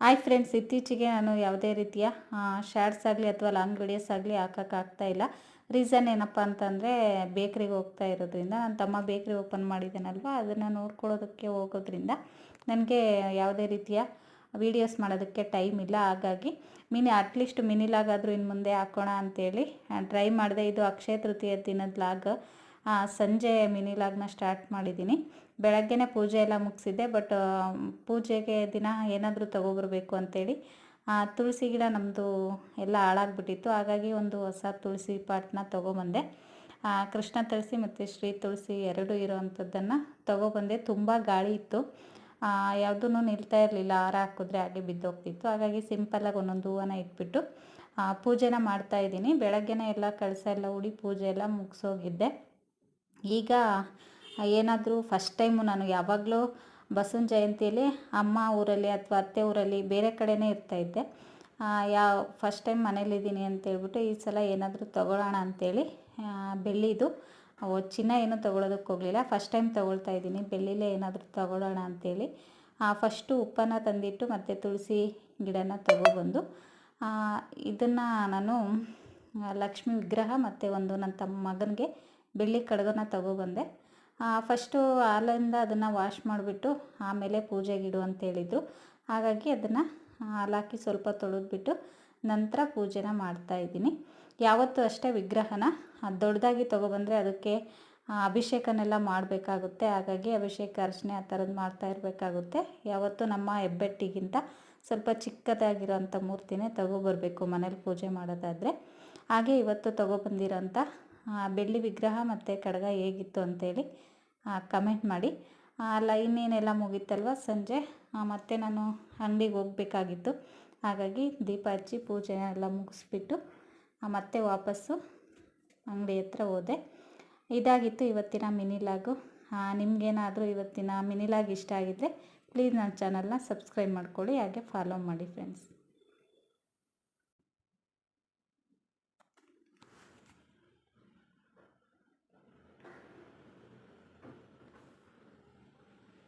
Hi friends ಇತ್ತೀಚೆಗೆ ನಾನು ಯಾವುದೇ ರೀತಿಯ ಶಾರ್ಟ್ಸ್ ಆಗಲಿ ಅಥವಾ ಲಾಂಗ್ ವಿಡಿಯೋಸ್ ಆಗಲಿ ಹಾಕೋಕ್ಕಾಗ್ತಾ ಇಲ್ಲ. ರೀಸನ್ ಏನಪ್ಪ ಅಂತಂದರೆ ಬೇಕ್ರಿಗೆ ಹೋಗ್ತಾ ಇರೋದ್ರಿಂದ ನನ್ನ ತಮ್ಮ ಬೇಕ್ರಿ ಓಪನ್ ಮಾಡಿದ್ದಾನಲ್ವ, ಅದನ್ನು ನೋಡ್ಕೊಳ್ಳೋದಕ್ಕೆ ಹೋಗೋದ್ರಿಂದ ನನಗೆ ಯಾವುದೇ ರೀತಿಯ ವೀಡಿಯೋಸ್ ಮಾಡೋದಕ್ಕೆ ಟೈಮ್ ಇಲ್ಲ. ಹಾಗಾಗಿ ಮಿನಿ ಅಟ್ಲೀಸ್ಟ್ ಆದರೂ ಇನ್ನು ಮುಂದೆ ಹಾಕೋಣ ಅಂತೇಳಿ ಟ್ರೈ ಮಾಡಿದೆ. ಇದು ಅಕ್ಷಯ ತೃತೀಯ ದಿನದ ಲಾಗ್. ಸಂಜೆ ಮಿನಿ ಲಾಗ್ನ ಸ್ಟಾರ್ಟ್ ಮಾಡಿದ್ದೀನಿ. ಬೆಳಗ್ಗೆನೇ ಪೂಜೆ ಎಲ್ಲ ಮುಗಿಸಿದ್ದೆ, ಬಟ್ ಪೂಜೆಗೆ ದಿನ ಏನಾದರೂ ತೊಗೊಬರ್ಬೇಕು ಅಂತೇಳಿ ತುಳಸಿ ಗಿಡ ನಮ್ಮದು ಎಲ್ಲ ಹಾಳಾಗ್ಬಿಟ್ಟಿತ್ತು. ಹಾಗಾಗಿ ಒಂದು ಹೊಸ ತುಳಸಿ ಪಾಟ್ನ ತೊಗೊಬಂದೆ. ಕೃಷ್ಣ ತುಳಸಿ ಮತ್ತು ಶ್ರೀ ತುಳಸಿ ಎರಡು ಇರೋವಂಥದ್ದನ್ನು ತೊಗೊಬಂದೆ. ತುಂಬ ಗಾಳಿ ಇತ್ತು. ಯಾವುದೂ ನಿಲ್ತಾ ಇರಲಿಲ್ಲ. ಹಾರ ಹಾಕಿದ್ರೆ ಹಾಗೆ ಬಿದ್ದೋಗ್ತಿತ್ತು. ಹಾಗಾಗಿ ಸಿಂಪಲ್ಲಾಗಿ ಒಂದೊಂದು ಹೂವನ್ನ ಇಟ್ಬಿಟ್ಟು ಪೂಜೆನ ಮಾಡ್ತಾಯಿದ್ದೀನಿ ಬೆಳಗ್ಗೆನೇ ಎಲ್ಲ ಕಳಸ ಎಲ್ಲ ಉಡಿ ಪೂಜೆ ಎಲ್ಲ ಮುಗಿಸೋಗಿದ್ದೆ. ಈಗ ಏನಾದರೂ ಫಸ್ಟ್ ಟೈಮು ನಾನು ಯಾವಾಗಲೂ ಬಸವನ ಜಯಂತಿಯಲ್ಲಿ ಅಮ್ಮ ಊರಲ್ಲಿ ಅಥವಾ ಅತ್ತೆ ಊರಲ್ಲಿ ಬೇರೆ ಕಡೆನೇ ಇರ್ತಾಯಿದ್ದೆ ಯಾವ ಫಸ್ಟ್ ಟೈಮ್ ಮನೇಲಿದ್ದೀನಿ ಅಂತೇಳ್ಬಿಟ್ಟು ಈ ಸಲ ಏನಾದರೂ ತೊಗೊಳ್ಳೋಣ ಅಂಥೇಳಿ ಬೆಳ್ಳಿದು ಚಿನ್ನ ಏನೂ ತೊಗೊಳೋದಕ್ಕೆ ಹೋಗಲಿಲ್ಲ. ಫಸ್ಟ್ ಟೈಮ್ ತೊಗೊಳ್ತಾ ಇದ್ದೀನಿ ಬೆಳ್ಳಿಲೇ ಏನಾದರೂ ತೊಗೊಳ್ಳೋಣ ಅಂಥೇಳಿ ಫಸ್ಟು ಉಪ್ಪನ್ನು ತಂದಿಟ್ಟು ಮತ್ತು ತುಳಸಿ ಗಿಡನ ತೊಗೊಬಂದು ಇದನ್ನು ನಾನು ಲಕ್ಷ್ಮಿ ವಿಗ್ರಹ ಮತ್ತು ಒಂದು ನನ್ನ ತಮ್ಮ ಮಗನಿಗೆ ಬೆಳ್ಳಿ ಕಡಗನ ತಗೊಬಂದೆ ಫಸ್ಟು ಹಾಲಿಂದ ಅದನ್ನು ವಾಶ್ ಮಾಡಿಬಿಟ್ಟು ಆಮೇಲೆ ಪೂಜೆಗಿಡು ಅಂತೇಳಿದರು ಹಾಗಾಗಿ ಅದನ್ನು ಹಾಲಾಕಿ ಸ್ವಲ್ಪ ತೊಳೆದ್ಬಿಟ್ಟು ನಂತರ ಪೂಜೆನ ಮಾಡ್ತಾಯಿದ್ದೀನಿ ಯಾವತ್ತೂ ಅಷ್ಟೇ ವಿಗ್ರಹನ ದೊಡ್ಡದಾಗಿ ತೊಗೊಬಂದರೆ ಅದಕ್ಕೆ ಅಭಿಷೇಕನೆಲ್ಲ ಮಾಡಬೇಕಾಗುತ್ತೆ. ಹಾಗಾಗಿ ಅಭಿಷೇಕ ಅರ್ಚನೆ ಆ ಥರದ್ದು ಮಾಡ್ತಾ ಇರಬೇಕಾಗುತ್ತೆ. ಯಾವತ್ತೂ ನಮ್ಮ ಹೆಬ್ಬೆಟ್ಟಿಗಿಂತ ಸ್ವಲ್ಪ ಚಿಕ್ಕದಾಗಿರೋಂಥ ಮೂರ್ತಿನೇ ತಗೊಬರಬೇಕು ಮನೇಲಿ ಪೂಜೆ ಮಾಡೋದಾದರೆ. ಹಾಗೆ ಇವತ್ತು ತೊಗೊಬಂದಿರೋಂಥ ಬೆಳ್ಳಿ ವಿಗ್ರಹ ಮತ್ತು ಕಡಗ ಹೇಗಿತ್ತು ಅಂತೇಳಿ ಕಮೆಂಟ್ ಮಾಡಿ. ಲೈನ್ ಏನೆಲ್ಲ ಮುಗೀತಲ್ವ ಸಂಜೆ? ಮತ್ತೆ ನಾನು ಅಂಗಡಿಗೆ ಹೋಗಬೇಕಾಗಿತ್ತು. ಹಾಗಾಗಿ ದೀಪ ಹಚ್ಚಿ ಪೂಜೆ ಎಲ್ಲ ಮುಗಿಸ್ಬಿಟ್ಟು ಮತ್ತೆ ವಾಪಸ್ಸು ಅಂಗಡಿ ಹತ್ರ ಹೋದೆ. ಇದಾಗಿತ್ತು ಇವತ್ತಿನ ಮಿನಿಲಾಗು ನಿಮಗೇನಾದರೂ ಇವತ್ತಿನ ಮಿನಿಲಾಗ್ ಇಷ್ಟ ಆಗಿದ್ದರೆ ಪ್ಲೀಸ್ ನನ್ನ ಚಾನಲ್ನ ಸಬ್ಸ್ಕ್ರೈಬ್ ಮಾಡ್ಕೊಳ್ಳಿ, ಹಾಗೆ ಫಾಲೋ ಮಾಡಿ ಫ್ರೆಂಡ್ಸ್